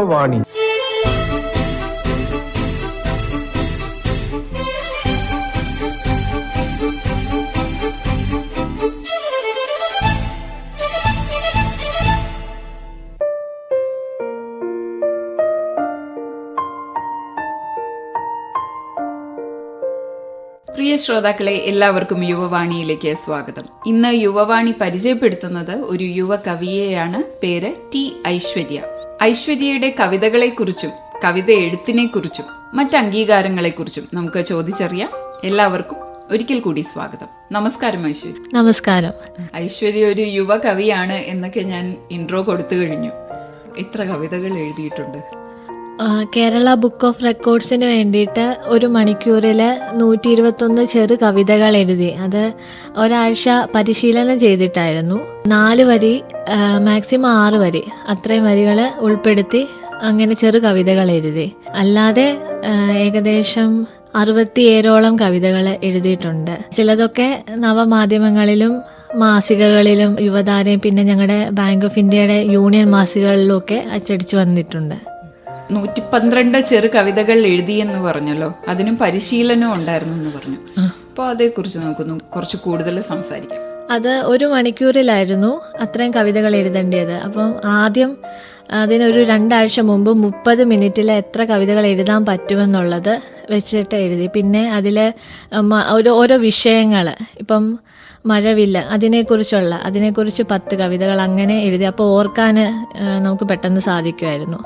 യുവവാണി പ്രിയ ശ്രോതാക്കളെ എല്ലാവർക്കും യുവവാണിയിലേക്ക് സ്വാഗതം. ഇന്ന് യുവവാണി പരിചയപ്പെടുത്തുന്നത് ഒരു യുവ കവിയെയാണ് പേര് ടി ഐശ്വര്യ. ഐശ്വര്യയുടെ കവിതകളെക്കുറിച്ചും കവിത എഴുത്തിനെക്കുറിച്ചും മറ്റ് അംഗീകാരങ്ങളെക്കുറിച്ചും നമുക്ക് ചോദിച്ചറിയാം. എല്ലാവർക്കും ഒരിക്കൽ കൂടി സ്വാഗതം. നമസ്കാരം ഐശ്വര്യ. നമസ്കാരം. ഐശ്വര്യ ഒരു യുവ കവിയാണ് എന്നൊക്കെ ഞാൻ ഇൻട്രോ കൊടുത്തു കഴിഞ്ഞു. എത്ര കവിതകൾ എഴുതിയിട്ടുണ്ട്? കേരള ബുക്ക് ഓഫ് റെക്കോർഡ്സിന് വേണ്ടിയിട്ട് ഒരു മണിക്കൂറിൽ നൂറ്റി ഇരുപത്തൊന്ന് ചെറു കവിതകൾ എഴുതി. അത് ഒരാഴ്ച പരിശീലനം ചെയ്തിട്ടായിരുന്നു. നാല് വരി മാക്സിമം ആറ് വരി. അത്രയും വരികൾ ഉൾപ്പെടുത്തി അങ്ങനെ ചെറു കവിതകൾ എഴുതി. അല്ലാതെ ഏകദേശം അറുപത്തിയേഴോളം കവിതകൾ എഴുതിയിട്ടുണ്ട്. ചിലതൊക്കെ നവമാധ്യമങ്ങളിലും മാസികകളിലും യുവതാരയും പിന്നെ ഞങ്ങളുടെ ബാങ്ക് ഓഫ് ഇന്ത്യയുടെ യൂണിയൻ മാസികകളിലും ഒക്കെ അച്ചടിച്ചു വന്നിട്ടുണ്ട്. നൂറ്റി പന്ത്രണ്ട് ചെറു കവിതകൾ എഴുതിയെന്ന് പറഞ്ഞല്ലോ. അതിനും പരിശീലനം ഉണ്ടായിരുന്നു എന്ന് പറഞ്ഞു അപ്പോൾ അതേക്കുറിച്ച് നമുക്കൊന്ന് കുറച്ച് കൂടുതൽ സംസാരിക്കാം. അത് ഒരു മണിക്കൂറിലായിരുന്നു അത്രയും കവിതകൾ എഴുതേണ്ടത്. അപ്പം ആദ്യം അതിനൊരു രണ്ടാഴ്ച മുമ്പ് മുപ്പത് മിനിറ്റിൽ എത്ര കവിതകൾ എഴുതാൻ പറ്റുമെന്നുള്ളത് വെച്ചിട്ട് എഴുതി. പിന്നെ അതിൽ ഒരു ഓരോ വിഷയങ്ങൾ ഇപ്പം മഴവില്ല. അതിനെക്കുറിച്ചുള്ള അതിനെക്കുറിച്ച് പത്ത് കവിതകൾ അങ്ങനെ എഴുതി അപ്പോൾ ഓർക്കാൻ നമുക്ക് പെട്ടെന്ന് സാധിക്കുമായിരുന്നു.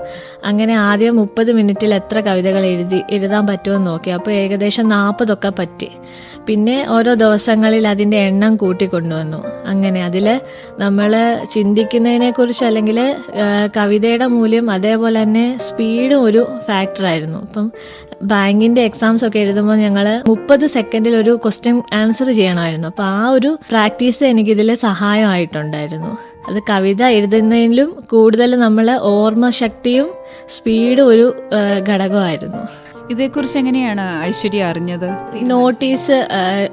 അങ്ങനെ ആദ്യം മുപ്പത് മിനിറ്റിൽ എത്ര കവിതകൾ എഴുതി എഴുതാൻ പറ്റുമെന്ന് നോക്കി. അപ്പോൾ ഏകദേശം നാൽപ്പതൊക്കെ പറ്റി. പിന്നെ ഓരോ ദിവസങ്ങളിൽ അതിന്റെ എണ്ണം കൂട്ടിക്കൊണ്ടുവന്നു. അങ്ങനെ അതിൽ നമ്മൾ ചിന്തിക്കുന്നതിനെക്കുറിച്ച് അല്ലെങ്കിൽ കവിതയുടെ മൂല്യം അതേപോലെ തന്നെ സ്പീഡും ഒരു ഫാക്ടറായിരുന്നു അപ്പം ബാങ്കിന്റെ എക്സാംസ് ഒക്കെ എഴുതുമ്പോൾ ഞങ്ങൾ മുപ്പത് സെക്കൻഡിൽ ഒരു ക്വസ്റ്റ്യൻ ആൻസർ ചെയ്യണമായിരുന്നു. അപ്പോൾ ആ ഒരു പ്രാക്ടീസ് എനിക്കിതിൽ സഹായമായിട്ടുണ്ടായിരുന്നു. അത് കവിത എഴുതുന്നതിലും കൂടുതൽ നമ്മൾ ഓർമ്മ ശക്തിയും സ്പീഡും ഒരു ഘടകമായിരുന്നു. ഇതേക്കുറിച്ച് എങ്ങനെയാണ് ഐശ്വര്യ അറിഞ്ഞത്? നോട്ടീസ്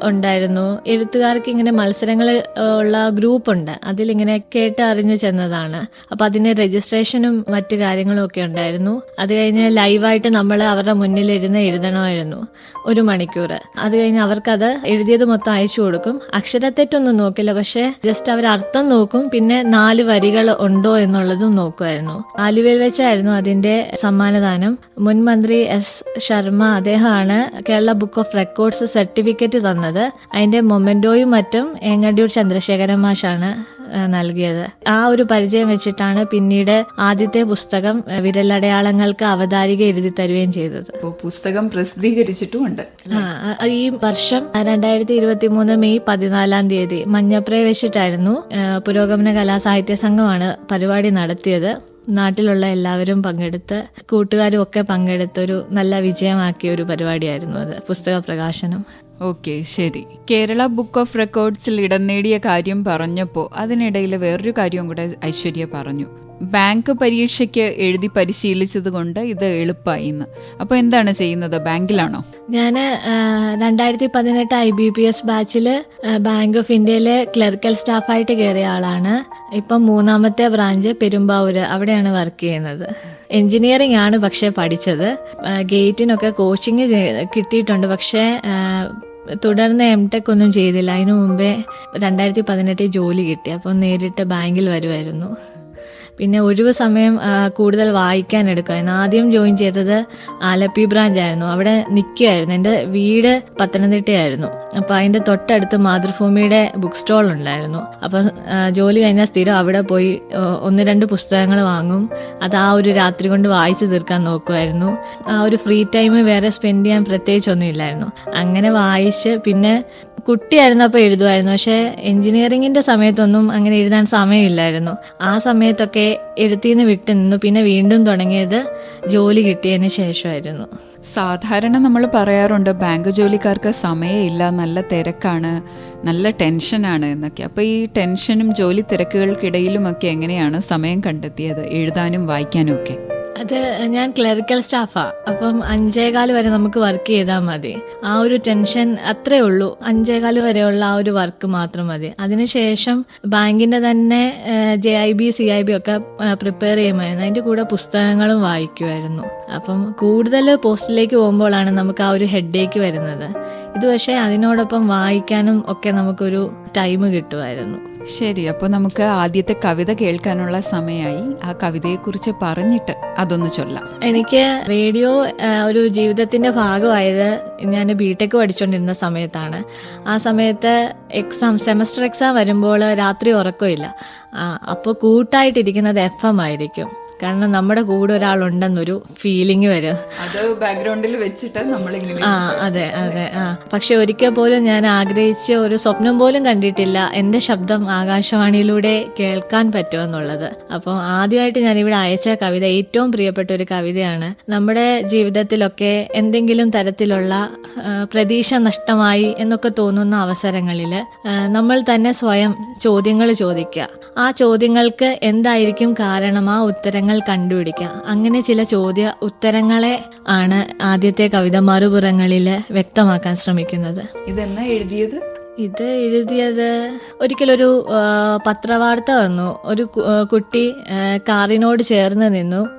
ഉണ്ടായിരുന്നു. എഴുത്തുകാർക്ക് ഇങ്ങനെ മത്സരങ്ങൾ ഉള്ള ഗ്രൂപ്പ് ഉണ്ട്. അതിലിങ്ങനെ കേട്ട് അറിഞ്ഞു ചെന്നതാണ്. അപ്പൊ അതിന് രജിസ്ട്രേഷനും മറ്റു കാര്യങ്ങളും ഒക്കെ ഉണ്ടായിരുന്നു. അത് കഴിഞ്ഞ് ലൈവായിട്ട് നമ്മൾ അവരുടെ മുന്നിലിരുന്ന് എഴുതണമായിരുന്നു ഒരു മണിക്കൂർ അത് കഴിഞ്ഞ് അവർക്കത് എഴുതിയത് മൊത്തം അയച്ചു കൊടുക്കും. അക്ഷരത്തെറ്റൊന്നും നോക്കില്ല. പക്ഷെ ജസ്റ്റ് അവർ അർത്ഥം നോക്കും. പിന്നെ നാല് വരികൾ ഉണ്ടോ എന്നുള്ളതും നോക്കുമായിരുന്നു. ആലുവയിൽ വെച്ചായിരുന്നു അതിന്റെ സമ്മാനദാനം. മുൻമന്ത്രി എസ് ശർമ്മ അദ്ദേഹമാണ് Kerala book of records certificate തന്നത്. അതിന്റെ മൊമെന്റോയും മറ്റും ഏങ്ങടിയൂർ ചന്ദ്രശേഖരൻ മാഷാണ് നൽകിയത്. ആ ഒരു പരിചയം വെച്ചിട്ടാണ് പിന്നീട് ആദ്യത്തെ പുസ്തകം വിരലടയാളങ്ങൾക്ക് അവതാരിക എഴുതി തരുകയും ചെയ്തത്. പുസ്തകം പ്രസിദ്ധീകരിച്ചിട്ടുമുണ്ട് ഈ വർഷം രണ്ടായിരത്തി ഇരുപത്തി മൂന്ന് മെയ് പതിനാലാം തീയതി മഞ്ഞപ്രയ വെച്ചിട്ടായിരുന്നു പുരോഗമന പുരോഗമന കലാസാഹിത്യ സംഘമാണ് പരിപാടി നടത്തിയത്. നാട്ടിലുള്ള എല്ലാവരും പങ്കെടുത്ത് കൂട്ടുകാരും ഒക്കെ പങ്കെടുത്തൊരു നല്ല വിജയമാക്കിയ ഒരു പരിപാടിയായിരുന്നു അത് പുസ്തക പ്രകാശനം. ഓക്കെ ശരി. കേരള ബുക്ക് ഓഫ് റെക്കോർഡ്സിൽ ഇടം നേടിയ കാര്യം പറഞ്ഞപ്പോൾ അതിനിടയിൽ വേറൊരു കാര്യവും കൂടെ ഐശ്വര്യ പറഞ്ഞു. ബാങ്ക് പരീക്ഷയ്ക്ക് എഴുതി പരിശീലിച്ചത് കൊണ്ട് ഇത് എളുപ്പമായി അപ്പൊ അപ്പോൾ എന്താണ് ചെയ്യുന്നത്? ബാങ്കിലാണോ? ഞാൻ രണ്ടായിരത്തി പതിനെട്ട് ഐ ബി പി എസ് ബാച്ചിൽ ബാങ്ക് ഓഫ് ഇന്ത്യയിലെ ക്ലർക്കൽ സ്റ്റാഫായിട്ട് കയറിയ ആളാണ്. ഇപ്പം മൂന്നാമത്തെ ബ്രാഞ്ച് പെരുമ്പാവൂര് അവിടെയാണ് വർക്ക് ചെയ്യുന്നത്. എഞ്ചിനീയറിംഗ് ആണ് പക്ഷേ പഠിച്ചത്. ഗേറ്റിനൊക്കെ കോച്ചിങ് കിട്ടിയിട്ടുണ്ട് പക്ഷേ തുടർന്ന് എം ടെക് ഒന്നും ചെയ്തില്ല. അതിനു മുമ്പേ രണ്ടായിരത്തി പതിനെട്ടിൽ ജോലി കിട്ടി. അപ്പം നേരിട്ട് ബാങ്കിൽ വരുമായിരുന്നു പിന്നെ ഒഴിവ് സമയം കൂടുതൽ വായിക്കാൻ എടുക്കുമായിരുന്നു ആദ്യം ജോയിൻ ചെയ്തത് ആലപ്പി ബ്രാഞ്ച് ആയിരുന്നു. അവിടെ നിൽക്കുകയായിരുന്നു എന്റെ വീട് പത്തനംതിട്ടയായിരുന്നു. അപ്പോൾ അതിന്റെ തൊട്ടടുത്ത് മാതൃഭൂമിയുടെ ബുക്ക് സ്റ്റോൾ ഉണ്ടായിരുന്നു. അപ്പം ജോലി കഴിഞ്ഞാൽ സ്ഥിരം അവിടെ പോയി ഒന്ന് രണ്ട് പുസ്തകങ്ങൾ വാങ്ങും. അത് ആ ഒരു രാത്രി കൊണ്ട് വായിച്ചു തീർക്കാൻ നോക്കുമായിരുന്നു ആ ഒരു ഫ്രീ ടൈം വേറെ സ്പെൻഡ് ചെയ്യാൻ പ്രത്യേകിച്ചൊന്നും ഇല്ലായിരുന്നു അങ്ങനെ വായിച്ച് പിന്നെ കുട്ടിയായിരുന്നപ്പോൾ എഴുതുമായിരുന്നു. പക്ഷേ എഞ്ചിനീയറിംഗിന്റെ സമയത്തൊന്നും അങ്ങനെ എഴുതാൻ സമയമില്ലായിരുന്നു. ആ സമയത്തൊക്കെ എഴുത്തിന്ന് വിട്ടു നിന്നു. പിന്നെ വീണ്ടും തുടങ്ങിയത് ജോലി കിട്ടിയതിന് ശേഷമായിരുന്നു. സാധാരണ നമ്മൾ പറയാറുണ്ട് ബാങ്ക് ജോലിക്കാർക്ക് സമയമില്ല. നല്ല തിരക്കാണ്. നല്ല ടെൻഷനാണ് എന്നൊക്കെ. അപ്പോൾ ഈ ടെൻഷനും ജോലി തിരക്കുകൾക്കിടയിലുമൊക്കെ എങ്ങനെയാണ് സമയം കണ്ടെത്തിയത്? എഴുതാനും വായിക്കാനും ഒക്കെ. അത് ഞാൻ ക്ലറിക്കൽ സ്റ്റാഫാ അപ്പം അഞ്ചേകാൽ വരെ നമുക്ക് വർക്ക് ചെയ്താൽ മതി. ആ ഒരു ടെൻഷൻ അത്രേ ഉള്ളൂ. അഞ്ചേകാൽ വരെയുള്ള ആ ഒരു വർക്ക് മാത്രം മതി. അതിനുശേഷം ബാങ്കിന്റെ തന്നെ J I B C I B ഒക്കെ പ്രിപ്പയർ ചെയ്യുമായിരുന്നു. അതിന്റെ കൂടെ പുസ്തകങ്ങളും വായിക്കുമായിരുന്നു. അപ്പം കൂടുതൽ പോസ്റ്റിലേക്ക് പോകുമ്പോഴാണ് നമുക്ക് ആ ഒരു ഹെഡേക്ക് വരുന്നത്. ഇത് പക്ഷേ അതിനോടൊപ്പം വായിക്കാനും ഒക്കെ നമുക്കൊരു ടൈം കിട്ടുമായിരുന്നു. ശരി അപ്പോൾ നമുക്ക് ആദ്യത്തെ കവിത കേൾക്കാനുള്ള സമയമായി ആ കവിതയെ കുറിച്ച് പറഞ്ഞിട്ട് അതൊന്ന് ചൊല്ലാം. എനിക്ക് റേഡിയോ ഒരു ജീവിതത്തിന്റെ ഭാഗമായത് ഞാൻ ബിടെക് പഠിച്ചുകൊണ്ടിരുന്ന സമയത്താണ്. ആ സമയത്ത് എക്സാം സെമസ്റ്റർ എക്സാം വരുമ്പോൾ രാത്രി ഉറക്കമില്ല. അപ്പോൾ കൂട്ടായിട്ടിരിക്കുന്നത് എഫ് എം ആയിരിക്കും. കാരണം നമ്മുടെ കൂടെ ഒരാളുണ്ടെന്നൊരു ഫീലിംഗ് വരും. അത് ബാക്ക്ഗ്രൗണ്ടിൽ വെച്ചിട്ട് നമ്മൾ ആ അതെ അതെ ആ. പക്ഷെ ഒരിക്കൽ പോലും ഞാൻ ആഗ്രഹിച്ച ഒരു സ്വപ്നം പോലും കണ്ടിട്ടില്ല. എന്റെ ശബ്ദം ആകാശവാണിയിലൂടെ കേൾക്കാൻ പറ്റുമെന്നുള്ളത് അപ്പം ആദ്യമായിട്ട് ഞാൻ ഇവിടെ അയച്ച കവിത ഏറ്റവും പ്രിയപ്പെട്ട ഒരു കവിതയാണ്. നമ്മുടെ ജീവിതത്തിലൊക്കെ എന്തെങ്കിലും തരത്തിലുള്ള പ്രതീക്ഷ നഷ്ടമായി എന്നൊക്കെ തോന്നുന്ന അവസരങ്ങളിൽ നമ്മൾ തന്നെ സ്വയം ചോദ്യങ്ങൾ ചോദിക്കുക. ആ ചോദ്യങ്ങൾക്ക് എന്തായിരിക്കും കാരണം? ആ ഉത്തരങ്ങൾ കണ്ടുപിടിക്കുക അങ്ങനെ ചില ചോദ്യ ഉത്തരങ്ങളെ ആണ് ആദ്യത്തെ കവിത മറുപുറങ്ങളിൽ വ്യക്തമാക്കാൻ ശ്രമിക്കുന്നത്. ഇതെന്നാ എഴുതിയത്? ഇത് എഴുതിയത് ഒരിക്കലൊരു പത്രവാർത്ത വന്നു. ഒരു കുട്ടി കാറിനോട് ചേർന്ന് നിന്നു.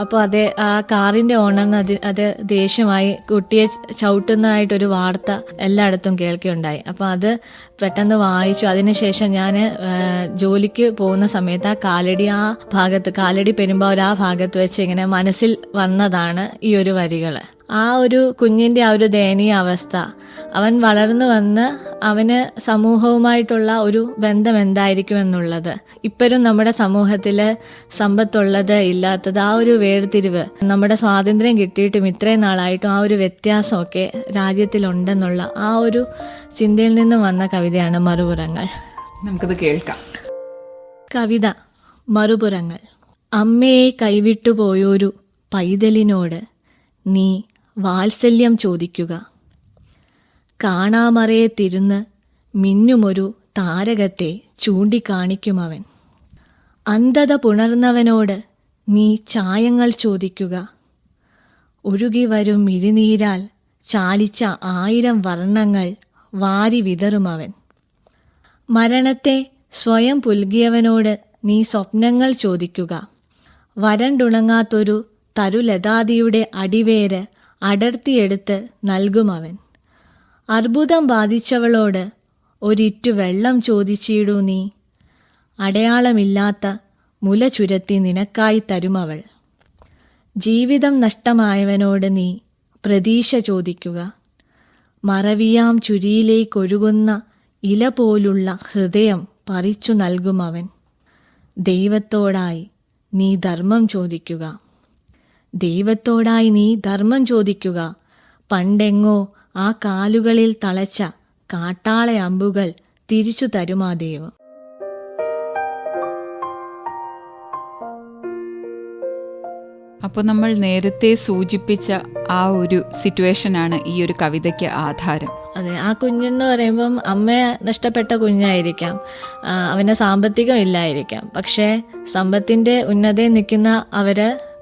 അപ്പോൾ അതേ ആ കാറിന്റെ ഓണറിന് അത് അത് ദേഷ്യമായി കുട്ടിയെ ചവിട്ടുന്നതായിട്ടൊരു വാർത്ത എല്ലായിടത്തും കേൾക്കുകയുണ്ടായി. അപ്പോൾ അത് പെട്ടെന്ന് വായിച്ചു. അതിനുശേഷം ഞാൻ ജോലിക്ക് പോകുന്ന സമയത്ത് ആ കാലടി ആ ഭാഗത്ത് കാലടി പെരുമ്പാവൂർ ആ ഭാഗത്ത് വെച്ച് ഇങ്ങനെ മനസ്സിൽ വന്നതാണ് ഈ ഒരു വരികൾ ആ ഒരു കുഞ്ഞിന്റെ ആ ഒരു ദയനീയ അവസ്ഥ. അവൻ വളർന്നു വന്ന് അവന് സമൂഹവുമായിട്ടുള്ള ഒരു ബന്ധം എന്തായിരിക്കും എന്നുള്ളത് ഇപ്പോഴും നമ്മുടെ സമൂഹത്തിൽ സമ്പത്തുള്ളത് ഇല്ലാത്തത് ആ ഒരു വേർതിരിവ് നമ്മുടെ സ്വാതന്ത്ര്യം കിട്ടിയിട്ടും ഇത്രയും നാളായിട്ടും ആ ഒരു വ്യത്യാസമൊക്കെ രാജ്യത്തിലുണ്ടെന്നുള്ള ആ ഒരു ചിന്തയിൽ നിന്നും വന്ന കവിതയാണ് മറുപുറങ്ങൾ. നമുക്കത് കേൾക്കാം. കവിത മറുപുറങ്ങൾ. അമ്മയെ കൈവിട്ടു പോയൊരു പൈതലിനോട് നീ വാത്സല്യം ചോദിക്കുക. കാണാമറയെ തിരുന്ന് മിന്നുമൊരു താരകത്തെ ചൂണ്ടിക്കാണിക്കുമവൻ. അന്ധത പുണർന്നവനോട് നീ ചായങ്ങൾ ചോദിക്കുക. ഒഴുകി വരും ഇരുനീരാൽ ചാലിച്ച ആയിരം വർണങ്ങൾ വാരി വിതറുമവൻ മരണത്തെ സ്വയം പുൽകിയവനോട് നീ സ്വപ്നങ്ങൾ ചോദിക്കുക. വരണ്ടുണങ്ങാത്തൊരു തരുലതാദിയുടെ അടിവേര് അടർത്തിയെടുത്ത് നൽകുമവൻ അർബുദം ബാധിച്ചവളോട് ഒരിറ്റു വെള്ളം ചോദിച്ചിടൂ നീ. അടയാളമില്ലാത്ത മുല ചുരത്തി നിനക്കായി തരുമവൾ ജീവിതം നഷ്ടമായവനോട് നീ പ്രതീക്ഷ ചോദിക്കുക. മറവിയാം ചുരിയിലേക്കൊഴുകുന്ന ഇല പോലുള്ള ഹൃദയം പറിച്ചു നൽകുമവൻ ദൈവത്തോടായി നീ ധർമ്മം ചോദിക്കുക. ദൈവത്തോടായി നീ ധർമ്മം ചോദിക്കുക. പണ്ടെങ്ങോ ആ കാലുകളിൽ തളച്ച കാട്ടാള അമ്പുകൾ തിരിച്ചു തരുമാ ദൈവം. അപ്പോൾ നമ്മൾ നേരത്തെ സൂചിപ്പിച്ച ആ ഒരു സിറ്റുവേഷനാണ് ഈ ഒരു കവിതയ്ക്ക് ആധാരം. അതെ ആ കുഞ്ഞെന്ന് പറയുമ്പം അമ്മയെ നഷ്ടപ്പെട്ട കുഞ്ഞായിരിക്കാം. അവന് സാമ്പത്തികം ഇല്ലായിരിക്കാം. പക്ഷേ സമ്പത്തിന്റെ ഉന്നതയിൽ നിൽക്കുന്ന അവർ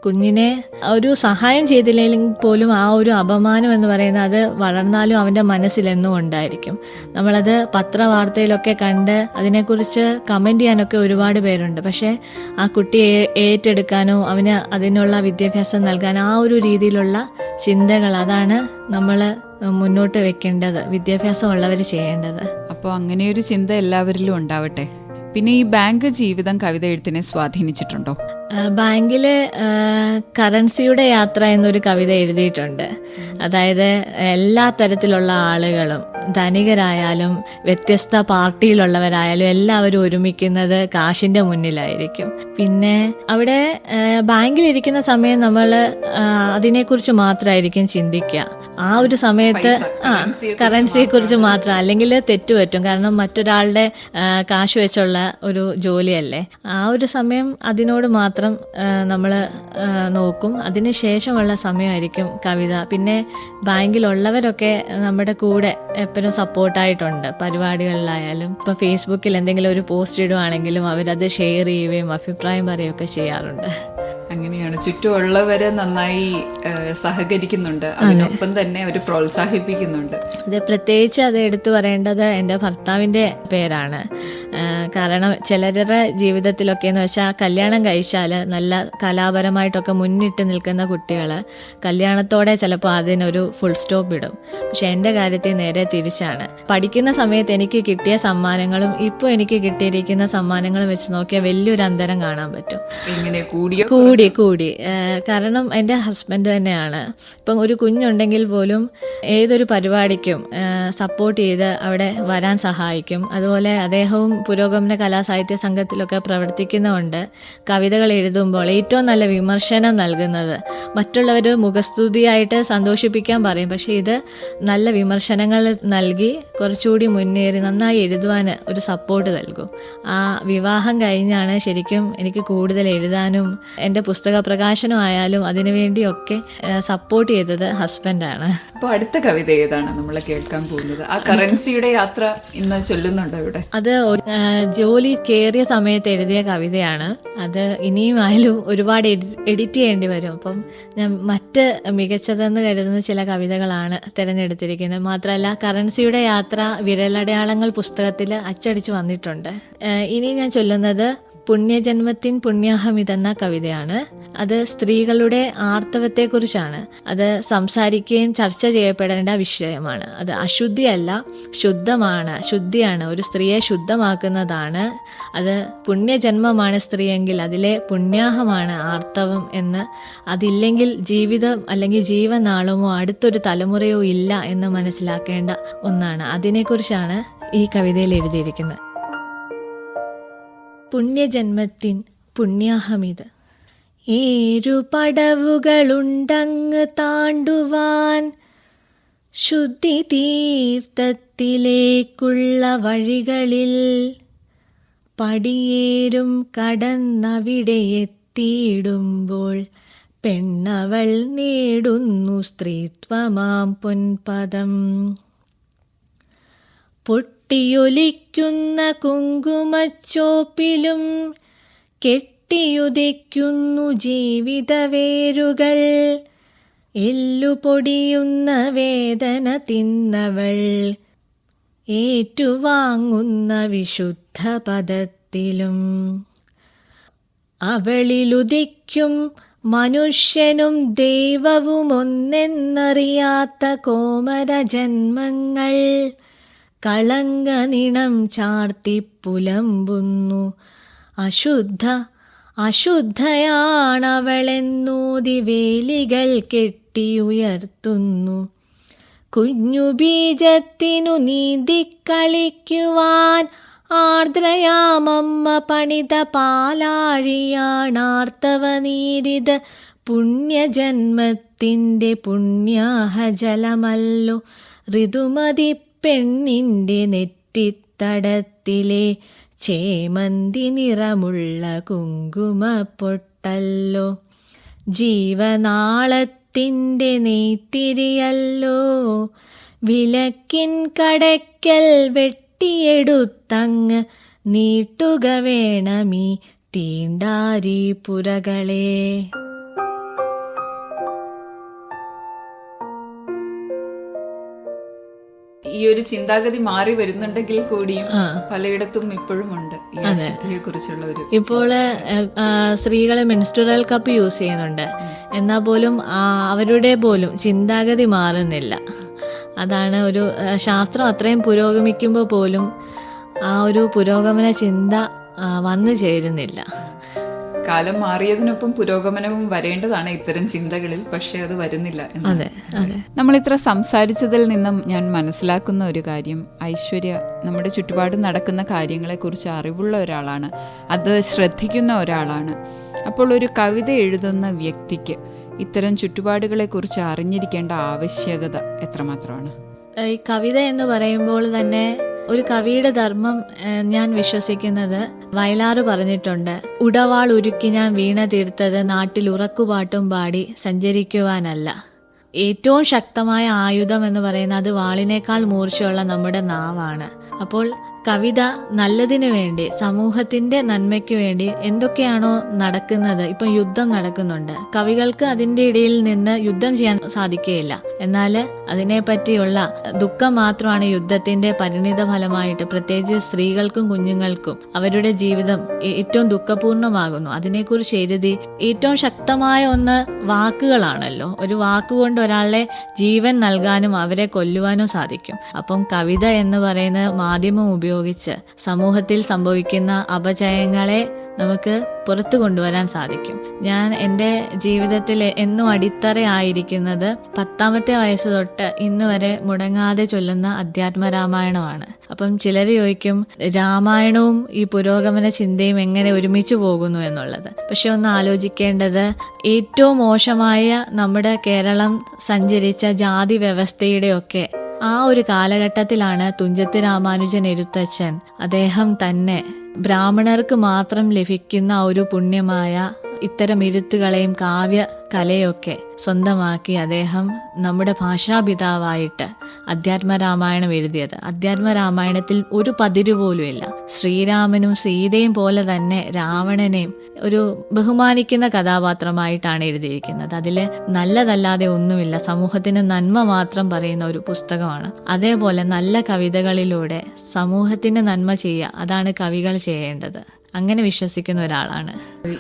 കുഞ്ഞിനെ ഒരു സഹായം ചെയ്തില്ലെങ്കിൽ പോലും ആ ഒരു അപമാനം എന്ന് പറയുന്നത് അത് വളർന്നാലും അവന്റെ മനസ്സിൽ എന്നും ഉണ്ടായിരിക്കും. നമ്മളത് പത്രവാർത്തയിലൊക്കെ കണ്ട് അതിനെക്കുറിച്ച് കമന്റ് ചെയ്യാനൊക്കെ ഒരുപാട് പേരുണ്ട്. പക്ഷേ ആ കുട്ടിയെ ഏറ്റെടുക്കാനോ അവന് അതിനുള്ള വിദ്യാഭ്യാസം നൽകാനോ ആ ഒരു രീതിയിലുള്ള ചിന്തകൾ അതാണ് നമ്മൾ മുന്നോട്ട് വെക്കേണ്ടത് വിദ്യാഭ്യാസം വിദ്യാഭ്യാസമുള്ളവർ ചെയ്യേണ്ടത്. അപ്പോൾ അങ്ങനെയൊരു ചിന്ത എല്ലാവരിലും ഉണ്ടാവട്ടെ. പിന്നെ ഈ ബാങ്ക് ജീവിതം കവിത എഴുത്തിനെ സ്വാധീനിച്ചിട്ടുണ്ടോ? ബാങ്കിൽ കറൻസിയുടെ യാത്ര എന്നൊരു കവിത എഴുതിയിട്ടുണ്ട്. അതായത് എല്ലാ തരത്തിലുള്ള ആളുകളും ധനികരായാലും വ്യത്യസ്ത പാർട്ടിയിലുള്ളവരായാലും എല്ലാവരും ഒരുമിക്കുന്നത് കാശിന്റെ മുന്നിലായിരിക്കും. പിന്നെ അവിടെ ബാങ്കിലിരിക്കുന്ന സമയം നമ്മൾ അതിനെക്കുറിച്ച് മാത്രമായിരിക്കും ചിന്തിക്കുക. ആ ഒരു സമയത്ത് ആ കറൻസിയെ കുറിച്ച് മാത്രം. അല്ലെങ്കിൽ തെറ്റുപറ്റും. കാരണം മറ്റൊരാളുടെ കാശ് വെച്ചുള്ള ഒരു ജോലിയല്ലേ. ആ ഒരു സമയം അതിനോട് മാത്രം നമ്മൾ നോക്കും. അതിന് ശേഷമുള്ള സമയമായിരിക്കും കവിത. പിന്നെ ബാങ്കിലുള്ളവരൊക്കെ നമ്മുടെ കൂടെ എപ്പോഴും സപ്പോർട്ടായിട്ടുണ്ട്. പരിപാടികളിലായാലും ഇപ്പൊ ഫേസ്ബുക്കിൽ എന്തെങ്കിലും ഒരു പോസ്റ്റ് ഇടുവാണെങ്കിലും അവരത് ഷെയർ ചെയ്യുകയും അഭിപ്രായം പറയുകയൊക്കെ ചെയ്യാറുണ്ട്. അങ്ങനെയാണ്. ചുറ്റുമുള്ളവരെ നന്നായി സഹകരിക്കുന്നുണ്ട്. അതിനൊപ്പം തന്നെ അവർ പ്രോത്സാഹിപ്പിക്കുന്നുണ്ട്. അത് പ്രത്യേകിച്ച് അത് എടുത്തു പറയേണ്ടത് എന്റെ ഭർത്താവിന്റെ പേരാണ്. കാരണം ചിലരുടെ ജീവിതത്തിലൊക്കെ എന്ന് വെച്ചാൽ കല്യാണം കഴിച്ചാൽ നല്ല കലാപരമായിട്ടൊക്കെ മുന്നിട്ട് നിൽക്കുന്ന കുട്ടികൾ കല്യാണത്തോടെ ചിലപ്പോൾ അതിനൊരു ഫുൾ സ്റ്റോപ്പ് ഇടും. പക്ഷെ എന്റെ കാര്യത്തിൽ നേരെ തിരിച്ചാണ്. പഠിക്കുന്ന സമയത്ത് എനിക്ക് കിട്ടിയ സമ്മാനങ്ങളും ഇപ്പോൾ എനിക്ക് കിട്ടിയിരിക്കുന്ന സമ്മാനങ്ങളും വെച്ച് നോക്കിയാൽ വലിയൊരു അന്തരം കാണാൻ പറ്റും. ഇങ്ങനെ കൂടിയോ കൂടി കൂടി. കാരണം എന്റെ ഹസ്ബൻഡ് തന്നെയാണ്. ഇപ്പം ഒരു കുഞ്ഞുണ്ടെങ്കിൽ പോലും ഏതൊരു പരിപാടിക്കും സപ്പോർട്ട് ചെയ്ത് അവിടെ വരാൻ സഹായിക്കും. അതുപോലെ അദ്ദേഹവും പുരോഗമന കലാസാഹിത്യ സംഘത്തിലൊക്കെ പ്രവർത്തിക്കുന്നതുകൊണ്ട് കവിതകൾ എഴുതുമ്പോൾ ഏറ്റവും നല്ല വിമർശനം നൽകുന്നത് മറ്റുള്ളവർ മുഖസ്തുതിയായിട്ട് സന്തോഷിപ്പിക്കാൻ പറയും. പക്ഷേ ഇത് നല്ല വിമർശനങ്ങൾ നൽകി കുറച്ചുകൂടി മുന്നേറി നന്നായി എഴുതുവാൻ ഒരു സപ്പോർട്ട് നൽകും. ആ വിവാഹം കഴിഞ്ഞാണ് ശരിക്കും എനിക്ക് കൂടുതൽ എഴുതാനും എന്റെ പുസ്തക പ്രകാശനമായാലും അതിനുവേണ്ടിയൊക്കെ സപ്പോർട്ട് ചെയ്തത് ഹസ്ബൻഡാണ് അപ്പോൾ അടുത്ത കവിത ഏതാണ് നമ്മൾ കേൾക്കാൻ പോകുന്നത്? ആ കറൻസിയുടെ യാത്ര ഇന്ന് ചൊല്ലുന്നുണ്ടോ ഇവിടെ? അത് ജോലി കയറിയ സമയത്ത് എഴുതിയ കവിതയാണ്. അത് ഇനിയും ആയാലും ഒരുപാട് എഡിറ്റ് ചെയ്യേണ്ടി വരും. അപ്പം ഞാൻ മറ്റ് മികച്ചതെന്ന് കരുതുന്ന ചില കവിതകളാണ് തിരഞ്ഞെടുത്തിരിക്കുന്നത്. മാത്രമല്ല കറൻസിയുടെ യാത്ര വിരലടയാളങ്ങൾ പുസ്തകത്തിൽ അച്ചടിച്ചു വന്നിട്ടുണ്ട്. ഇനി ഞാൻ ചൊല്ലുന്നത് പുണ്യജന്മത്തിൻ പുണ്യാഹമിതെന്ന കവിതയാണ്. അത് സ്ത്രീകളുടെ ആർത്തവത്തെക്കുറിച്ചാണ്. അത് സംസാരിക്കുകയും ചർച്ച ചെയ്യപ്പെടേണ്ട വിഷയമാണ്. അത് അശുദ്ധിയല്ല ശുദ്ധമാണ് ശുദ്ധിയാണ്. ഒരു സ്ത്രീയെ ശുദ്ധമാക്കുന്നതാണ്. അത് പുണ്യജന്മമാണ് സ്ത്രീയെങ്കിൽ അതിലെ പുണ്യാഹമാണ് ആർത്തവം എന്ന്. അതില്ലെങ്കിൽ ജീവിതം അല്ലെങ്കിൽ ജീവനാളമോ അടുത്തൊരു തലമുറയോ ഇല്ല എന്ന് മനസ്സിലാക്കേണ്ട ഒന്നാണ്. അതിനെക്കുറിച്ചാണ് ഈ കവിതയിൽ എഴുതിയിരിക്കുന്നത്. പുണ്യജന്മത്തിൻ പുണ്യാഹമിത്. ഏരു പടവുകളുണ്ടങ്ങ് താണ്ടുവാൻ ശുദ്ധി തീർത്ഥത്തിലേക്കുള്ള വഴികളിൽ പടിയേരും കടന്നവിടെ എത്തിയിടുമ്പോൾ പെണ്ണവൾ നേടുന്നു സ്ത്രീത്വമാം പൊൻപദം. പൊട്ടിയൊലിക്കുന്ന കുങ്കുമച്ചോപ്പിലും കെട്ടിയുദിക്കുന്നു ജീവിതവേരുകൾ. എല്ലുപൊടിയുന്ന വേദന തിന്നവൾ. ഏറ്റുവാങ്ങുന്ന വിശുദ്ധ പദത്തിലും അവളിലുദിക്കും മനുഷ്യനും ദൈവവുമൊന്നെന്നറിയാത്ത കോമര ജന്മങ്ങൾ കളങ്കനിണം ചാർത്തി പുലമ്പുന്നു. അശുദ്ധ അശുദ്ധയാണവളെന്നൂതി വേലികൾ കെട്ടിയുയർത്തുന്നു. കുഞ്ഞു ബീജത്തിനു നീന്തിക്കളിക്കുവാൻ ആർദ്രയാമമ്മ പണിത പാലാഴിയാണാർത്തവനീരിത് പുണ്യജന്മത്തിന്റെ പുണ്യാഹജലമല്ലോ. ഋതുമതി പെണ്ണിന്റെ നെറ്റിത്തടത്തിലെ ചേമന്തി നിറമുള്ള കുങ്കുമപ്പൊട്ടല്ലോ. ജീവനാളത്തിന്റെ നെയ്ത്തിരിയല്ലോ. വിലക്കിൻ കടയ്ക്കൽ വെട്ടിയെടുത്തങ്ങ് നീട്ടുക വേണമീ തീണ്ടാരി പുരകളെ ഒരു ചിന്താഗതി മാറി വരുന്നുണ്ടെങ്കിൽ കൂടിയും പലയിടത്തും ഇപ്പോഴും ഉണ്ട് ഈ അശുദ്ധിയെ കുറിച്ചുള്ള ഒരു ഇപ്പോൾ സ്ത്രീകൾ മെൻസ്റ്റുറൽ കപ്പ് യൂസ് ചെയ്യുന്നുണ്ട്. എന്നാ പോലും അവരുടെ പോലും ചിന്താഗതി മാറുന്നില്ല. അതാണ് ഒരു ശാസ്ത്രം അത്രയും പുരോഗമിക്കുമ്പോൾ പോലും ആ ഒരു പുരോഗമന ചിന്ത വന്നു ചേരുന്നില്ല. കാലം മാറിയതിനൊപ്പം പുരോഗമനവും വരേണ്ടതാണ് ഇത്തരം ചിന്തകളിൽ പക്ഷെ അത് വരുന്നില്ല നമ്മൾ ഇത്ര സംസാരിച്ചതിൽ നിന്നും ഞാൻ മനസ്സിലാക്കുന്ന ഒരു കാര്യം ഐശ്വര്യ നമ്മുടെ ചുറ്റുപാടും നടക്കുന്ന കാര്യങ്ങളെക്കുറിച്ച് അറിവുള്ള ഒരാളാണ്. അത് ശ്രദ്ധിക്കുന്ന ഒരാളാണ്. അപ്പോൾ ഒരു കവിത എഴുതുന്ന വ്യക്തിക്ക് ഇത്തരം ചുറ്റുപാടുകളെക്കുറിച്ച് അറിഞ്ഞിരിക്കേണ്ട ആവശ്യകത എത്രമാത്രമാണ്? ഈ കവിത എന്ന് പറയുമ്പോൾ തന്നെ ഒരു കവിയുടെ ധർമ്മം ഞാൻ വിശ്വസിക്കുന്നത് വയലാറ് പറഞ്ഞിട്ടുണ്ട്. ഉടവാൾ ഉരുക്കി ഞാൻ വീണ തീർത്തത് നാട്ടിൽ ഉറക്കുപാട്ടും പാടി സഞ്ചരിക്കുവാനല്ല. ഏറ്റവും ശക്തമായ ആയുധം എന്ന് പറയുന്നത് അത് വാളിനേക്കാൾ മൂർച്ചയുള്ള നമ്മുടെ നാവാണ്. അപ്പോൾ കവിത നല്ലതിനു വേണ്ടി സമൂഹത്തിന്റെ നന്മയ്ക്ക് വേണ്ടി എന്തൊക്കെയാണോ നടക്കുന്നത് ഇപ്പൊ യുദ്ധം നടക്കുന്നുണ്ട്. കവികൾക്ക് അതിന്റെ ഇടയിൽ നിന്ന് യുദ്ധം ചെയ്യാൻ സാധിക്കുകയില്ല എന്നാൽ അതിനെപ്പറ്റിയുള്ള ദുഃഖം മാത്രമാണ് യുദ്ധത്തിന്റെ പരിണിത ഫലമായിട്ട് പ്രത്യേകിച്ച് സ്ത്രീകൾക്കും കുഞ്ഞുങ്ങൾക്കും അവരുടെ ജീവിതം ഏറ്റവും ദുഃഖപൂർണമാകുന്നു. അതിനെക്കുറിച്ച് എഴുതി ഏറ്റവും ശക്തമായ ഒന്ന് വാക്കുകളാണല്ലോ. ഒരു വാക്കുകൊണ്ട് ഒരാളെ ജീവൻ നൽകാനും അവരെ കൊല്ലുവാനും സാധിക്കും. അപ്പം കവിത എന്ന് പറയുന്ന മാധ്യമം ഉപയോഗിച്ച് സമൂഹത്തിൽ സംഭവിക്കുന്ന അപജയങ്ങളെ നമുക്ക് പുറത്തു കൊണ്ടുവരാൻ സാധിക്കും. ഞാൻ എന്റെ ജീവിതത്തിൽ എന്നും അടിത്തറയായിരിക്കുന്നത് പത്താമത്തെ വയസ്സ് തൊട്ട് ഇന്ന് വരെ മുടങ്ങാതെ ചൊല്ലുന്ന അധ്യാത്മ രാമായണമാണ് അപ്പം ചിലർ ചോദിക്കും രാമായണവും ഈ പുരോഗമന ചിന്തയും എങ്ങനെ ഒരുമിച്ച് പോകുന്നു എന്നുള്ളത്? പക്ഷെ ഒന്ന് ആലോചിക്കേണ്ടത് ഏറ്റവും മോശമായ നമ്മുടെ കേരളം സഞ്ചരിച്ച ജാതി വ്യവസ്ഥയുടെയൊക്കെ ആ ഒരു കാലഘട്ടത്തിലാണ് തുഞ്ചത്ത് രാമാനുജൻ എഴുത്തച്ഛൻ. അദ്ദേഹം തന്നെ ബ്രാഹ്മണർക്ക് മാത്രം ലഭിക്കുന്ന ഒരു പുണ്യമായ ഇത്തരം എഴുത്തുകളെയും കാവ്യ കലയൊക്കെ സ്വന്തമാക്കി അദ്ദേഹം നമ്മുടെ ഭാഷാപിതാവായിട്ട് അധ്യാത്മ രാമായണം എഴുതിയത്. അധ്യാത്മ രാമായണത്തിൽ ഒരു പതിര് പോലും ഇല്ല ശ്രീരാമനും സീതയും പോലെ തന്നെ രാവണനെയും ഒരു ബഹുമാനിക്കുന്ന കഥാപാത്രമായിട്ടാണ് എഴുതിയിരിക്കുന്നത്. അതിൽ നല്ലതല്ലാതെ ഒന്നുമില്ല. സമൂഹത്തിന് നന്മ മാത്രം പറയുന്ന ഒരു പുസ്തകമാണ്. അതേപോലെ നല്ല കവിതകളിലൂടെ സമൂഹത്തിന് നന്മ ചെയ്യുക അതാണ് കവികൾ ചെയ്യേണ്ടത്. അങ്ങനെ വിശ്വസിക്കുന്ന ഒരാളാണ്.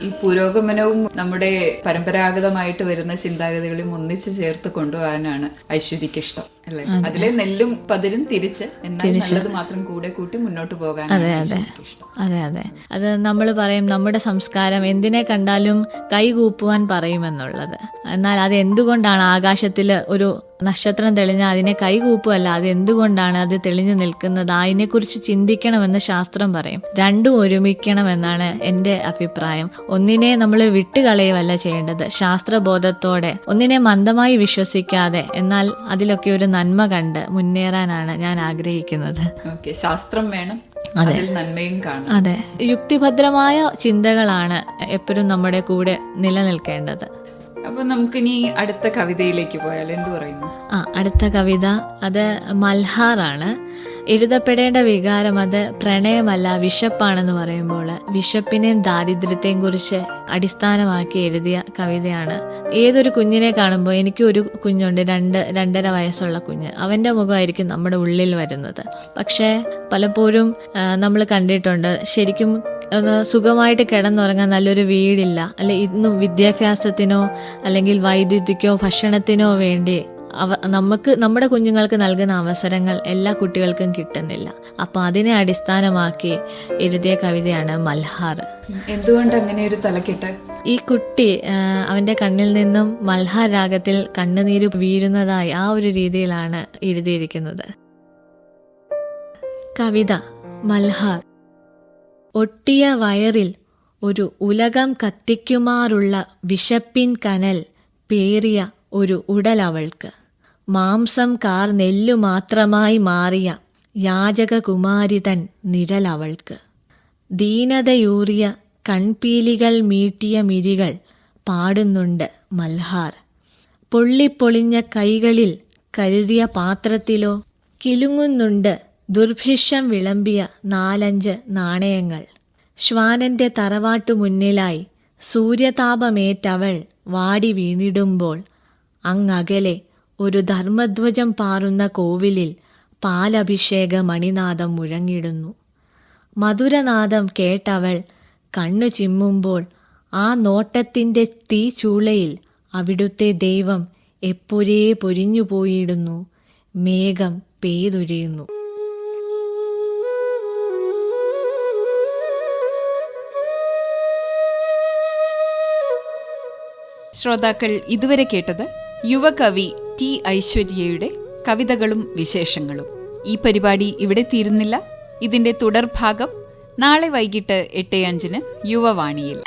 ഈ പുരോഗമനവും നമ്മുടെ പരമ്പരാഗതമായിട്ട് വരുന്ന ചിന്താഗതികളും ഒന്നിച്ച് ചേർത്ത് കൊണ്ടുപോകാനാണ് ഐശ്വര്യക്ക് ഇഷ്ടം അല്ലെ? അതിലെ നെല്ലും പതിരും തിരിച്ച്. എന്നാൽ മാത്രം കൂടെ കൂട്ടി മുന്നോട്ട് പോകാൻ അതെ അതെ. അതെ അതെ. അത് നമ്മൾ പറയും നമ്മുടെ സംസ്കാരം എന്തിനെ കണ്ടാലും കൈകൂപ്പുവാൻ പറയുമെന്നുള്ളത്. എന്നാൽ അത് എന്തുകൊണ്ടാണ് ആകാശത്തിൽ ഒരു നക്ഷത്രം തെളിഞ്ഞാൽ അതിനെ കൈകൂപ്പുമല്ല അത് എന്തുകൊണ്ടാണ് അത് തെളിഞ്ഞു നിൽക്കുന്നത്? അതിനെക്കുറിച്ച് ചിന്തിക്കണമെന്ന് ശാസ്ത്രം പറയും. രണ്ടും ഒരുമിക്കണം എന്നാണ് എന്റെ അഭിപ്രായം. ഒന്നിനെ നമ്മൾ വിട്ടുകളയുമല്ല ചെയ്യേണ്ടത്. ശാസ്ത്രബോധത്തോടെ. ഒന്നിനെ മന്ദമായി വിശ്വസിക്കാതെ. എന്നാൽ അതിലൊക്കെ ഒരു നന്മ കണ്ട് മുന്നേറാനാണ് ഞാൻ ആഗ്രഹിക്കുന്നത്. ശാസ്ത്രം വേണം. അതിൽ നന്മയും കാണും. അതെ. യുക്തിഭദ്രമായ ചിന്തകളാണ് എപ്പോഴും നമ്മുടെ കൂടെ നിലനിൽക്കേണ്ടത്. അപ്പൊ നമുക്കിനി അടുത്ത കവിതയിലേക്ക് പോയാൽ എന്തു പറയുന്നു? ആ അടുത്ത കവിത അത് മൽഹാറാണ്. എഴുതപ്പെടേണ്ട വികാരം അത് പ്രണയമല്ല വിശപ്പാണെന്ന് പറയുമ്പോൾ വിശപ്പിനെയും ദാരിദ്ര്യത്തെയും കുറിച്ച് അടിസ്ഥാനമാക്കി എഴുതിയ കവിതയാണ്. ഏതൊരു കുഞ്ഞിനെ കാണുമ്പോൾ എനിക്ക് ഒരു കുഞ്ഞുണ്ട് രണ്ട് രണ്ടര വയസ്സുള്ള കുഞ്ഞ്. അവന്റെ മുഖമായിരിക്കും നമ്മുടെ ഉള്ളിൽ വരുന്നത്. പക്ഷേ പലപ്പോഴും നമ്മൾ കണ്ടിട്ടുണ്ട് ശരിക്കും ഒന്ന് സുഖമായിട്ട് കിടന്നുറങ്ങാൻ നല്ലൊരു വീടില്ല. അല്ലെ ഇന്നും വിദ്യാഭ്യാസത്തിനോ അല്ലെങ്കിൽ വൈദ്യുതിക്കോ ഭക്ഷണത്തിനോ വേണ്ടി അവ നമുക്ക് നമ്മുടെ കുഞ്ഞുങ്ങൾക്ക് നൽകുന്ന അവസരങ്ങൾ എല്ലാ കുട്ടികൾക്കും കിട്ടുന്നില്ല. അപ്പൊ അതിനെ അടിസ്ഥാനമാക്കി എഴുതിയ കവിതയാണ് മൽഹാർ. എന്തുകൊണ്ട് അങ്ങനെ ഒരു തലക്കിട്ട്? ഈ കുട്ടി അവന്റെ കണ്ണിൽ നിന്നും മൽഹാർ രാഗത്തിൽ കണ്ണുനീര് വീഴുന്നതായി ആ ഒരു രീതിയിലാണ് എഴുതിയിരിക്കുന്നത്. കവിത മൽഹാർ. ഒട്ടിയ വയറിൽ ഒരു ഉലകം കത്തിക്കുമാറുള്ള വിശപ്പിൻ കനൽ പേറിയ ഒരു ഉടലവൾക്ക്. മാംസം കാർ നെല്ലു മാത്രമായി മാറിയ യാചകകുമാരിതൻ നിഴലവൾക്ക്. ദീനതയൂറിയ കൺപീലികൾ മീട്ടിയ മിരികൾ പാടുന്നുണ്ട് മൽഹാർ. പൊള്ളിപ്പൊളിഞ്ഞ കൈകളിൽ കരുതിയ പാത്രത്തിലോ കിലുങ്ങുന്നുണ്ട് ദുർഭിക്ഷം വിളമ്പിയ നാലഞ്ച് നാണയങ്ങൾ. ശ്വാനന്റെ തറവാട്ടു മുന്നിലായി സൂര്യതാപമേറ്റവൾ വാടി വീണിടുമ്പോൾ അങ്ങകലെ ഒരു ധർമ്മധ്വജം പാറുന്ന കോവിലിൽ പാലഭിഷേക മണിനാദം മുഴങ്ങിടുന്നു മധുരനാദം കേട്ടവൾ കണ്ണു ചിമ്മുമ്പോൾ ആ നോട്ടത്തിന്റെ തീച്ചൂളയിൽ അവിടുത്തെ ദൈവം എപ്പോഴേ പൊരിഞ്ഞുപോയിടുന്നു. മേഘം പെയ്തൊഴിയുന്നു ശ്രോതാക്കൾ ഇതുവരെ കേട്ടത് യുവകവി ടി ഐശ്വര്യയുടെ കവിതകളും വിശേഷങ്ങളും. ഈ പരിപാടി ഇവിടെ തീരുന്നില്ല. ഇതിന്റെ തുടർഭാഗം നാളെ വൈകിട്ട് എട്ട് അഞ്ചിന് യുവവാണിയിൽ.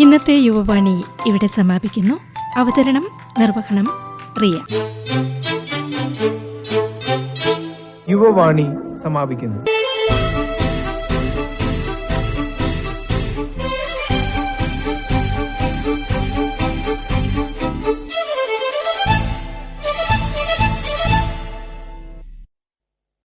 ഇന്നത്തെ യുവവാണി ഇവിടെ സമാപിക്കുന്നു. അവതരണം നിർവഹണം റിയ. യുവവാണി സമാപിക്കുന്നു.